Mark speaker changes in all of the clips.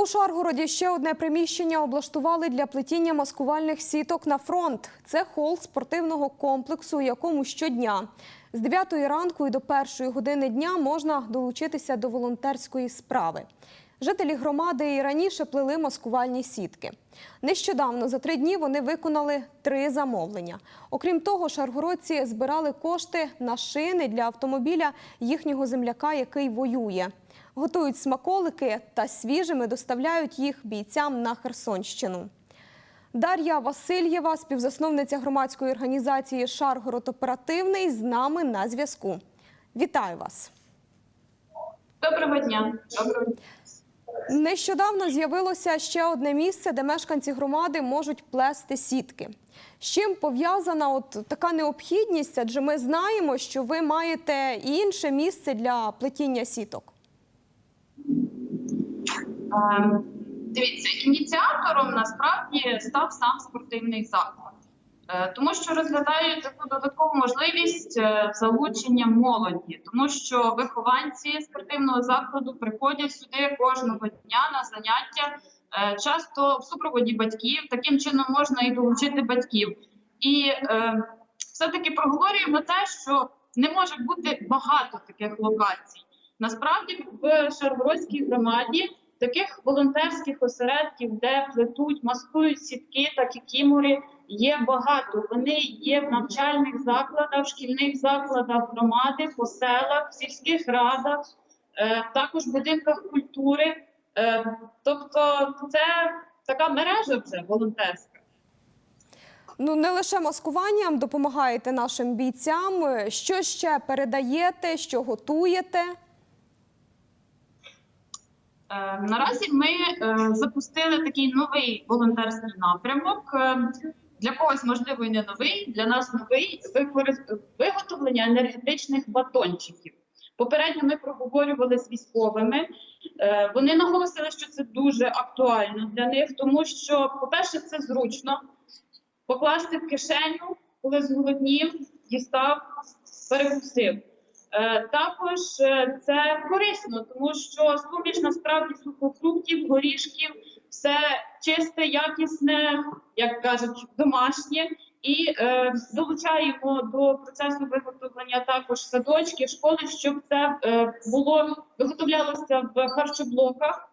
Speaker 1: У Шаргороді ще одне приміщення облаштували для плетіння маскувальних сіток на фронт. Це хол спортивного комплексу, у якому щодня з 9 ранку і до 1 години дня можна долучитися до волонтерської справи. Жителі громади і раніше плели маскувальні сітки. Нещодавно за три дні вони виконали три замовлення. Окрім того, шаргородці збирали кошти на шини для автомобіля їхнього земляка, який воює. Готують смаколики та свіжими доставляють їх бійцям на Херсонщину. Дар'я Васильєва, співзасновниця громадської організації Шаргород Оперативний, з нами на зв'язку. Вітаю вас!
Speaker 2: Доброго дня. Доброго дня.
Speaker 1: Нещодавно з'явилося ще одне місце, де мешканці громади можуть плести сітки. З чим пов'язана от така необхідність? Адже ми знаємо, що ви маєте і інше місце для плетіння сіток.
Speaker 2: Е, Дивіться, ініціатором насправді став сам спортивний заклад, Е, тому що розглядають таку додаткову можливість е, залучення молоді, тому що вихованці спортивного закладу приходять сюди кожного дня на заняття, часто в супроводі батьків. Таким чином можна і долучити батьків. І е, все-таки проговорюємо те, що не може бути багато таких локацій. Насправді в Шаргородській громаді таких волонтерських осередків, де плетуть, маскують сітки та кікімори, є багато. Вони є в навчальних закладах, в шкільних закладах громади, по селах, в сільських радах, е, також в будинках культури. Е, Тобто, це така мережа вже волонтерська.
Speaker 1: Ну не лише маскуванням допомагаєте нашим бійцям. Що ще передаєте, що готуєте?
Speaker 2: Е, Наразі ми е, запустили такий новий волонтерський напрямок. Е, Для когось, можливо, не новий, для нас новий виготовлення енергетичних батончиків. Попередньо ми проговорювали з військовими. Е, Вони наголосили, що це дуже актуально для них, тому що, по-перше, це зручно покласти в кишеню, коли зголоднів, дістав, перекусив. Е, Також е, це корисно, тому що суміш насправді сухофруктів, горішків, все чисте, якісне, як кажуть, домашнє. І е, долучаємо до процесу виготовлення також садочки, школи, щоб це е, було виготовлялося в харчоблоках,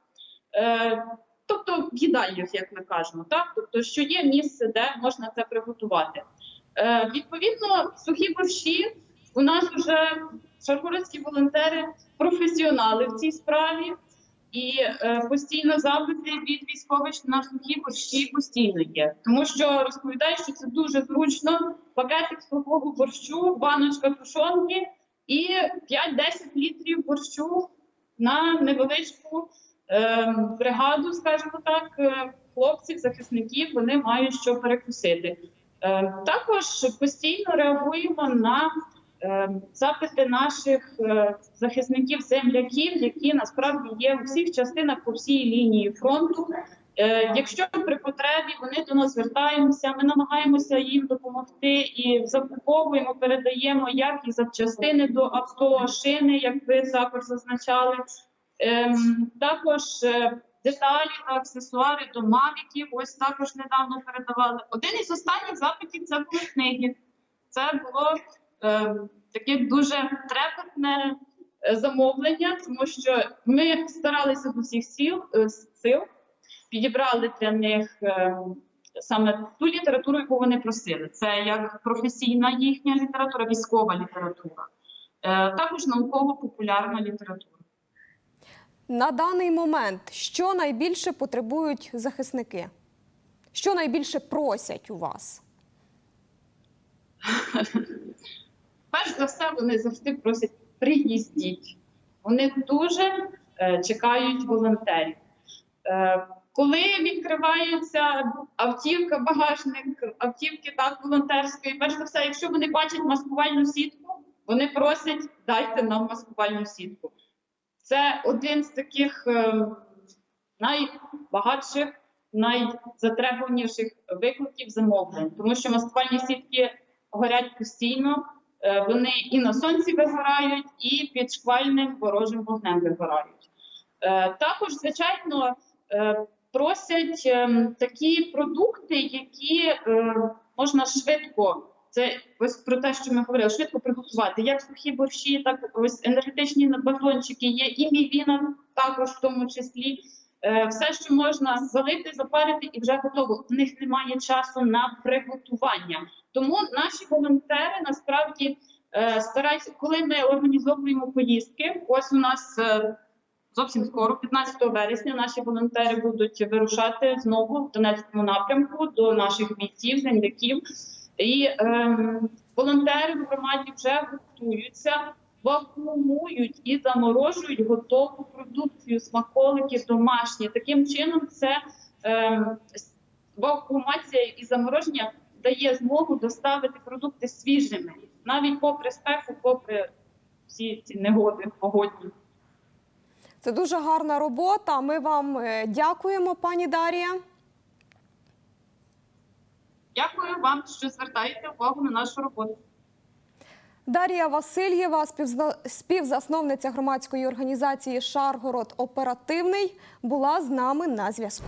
Speaker 2: е, тобто в їдальнях, як ми кажемо, так тобто, що є місце, де можна це приготувати. Е, відповідно, сухі борщі у нас вже шаргородські волонтери професіонали в цій справі, і е, постійно запити від військових на сухі борщі постійно є. Тому що розповідають, що це дуже зручно. Пакетик сухого борщу, баночка тушонки і 5-10 літрів борщу на невеличку е, бригаду, скажімо так, е, хлопців, захисників. Вони мають що перекусити. Також постійно реагуємо на запити наших е, захисників земляків, які насправді є у всіх частинах по всій лінії фронту. Е, Якщо при потребі вони до нас звертаються, ми намагаємося їм допомогти і закуповуємо, передаємо як і запчастини до авто, шини, як ви також зазначали. Ем, також е, деталі та аксесуари до мавіків. Ось також недавно передавали. Один із останніх запитів це були книги. Це було е, таке дуже трепетне е, замовлення, тому що ми старалися з усіх сіл е, сил, підібрали для них е, саме ту літературу, яку вони просили. Це як професійна їхня література, військова література, е, також науково-популярна література.
Speaker 1: На даний момент що найбільше потребують захисники? Що найбільше просять у вас?
Speaker 2: Перш за все, вони завжди просять приїздіть. Вони дуже е, чекають волонтерів. Е, коли відкривається автівка, багажник автівки так волонтерської, перш за все, якщо вони бачать маскувальну сітку, вони просять дайте нам маскувальну сітку. Це один з таких е, найбагатших, найзатребуваніших викликів замовлень, тому що маскувальні сітки горять постійно. Е, Вони і на сонці вигорають, і під шквальним ворожим вогнем вигорають. Е, Також, звичайно, е, просять ем, такі продукти, які можна швидко. Це ось про те, що ми говорили, швидко приготувати. Як сухі борщі, так ось енергетичні батончики є, і мівіна також в тому числі. Е, Все, що можна залити, запарити, і вже готово. У них немає часу на приготування. Тому наші волонтери насправді е, стараються, коли ми організовуємо поїздки. Ось у нас е, зовсім скоро, 15 вересня, наші волонтери будуть вирушати знову в Донецькому напрямку до наших бійців, земляків. І ем, волонтери в громаді вже готуються, вакуумують і заморожують готову продукцію, смаколики домашні. Таким чином, це ем, с- вакуумація і замороження дає змогу доставити продукти свіжими, навіть попри спеку, попри всі ці негоди погодні.
Speaker 1: Це дуже гарна робота. Ми вам е, дякуємо, пані Дарія.
Speaker 2: Дякую вам, що звертаєте увагу на нашу роботу.
Speaker 1: Дар'я Васильєва, співзасновниця громадської організації Шаргород Оперативний, була з нами на зв'язку.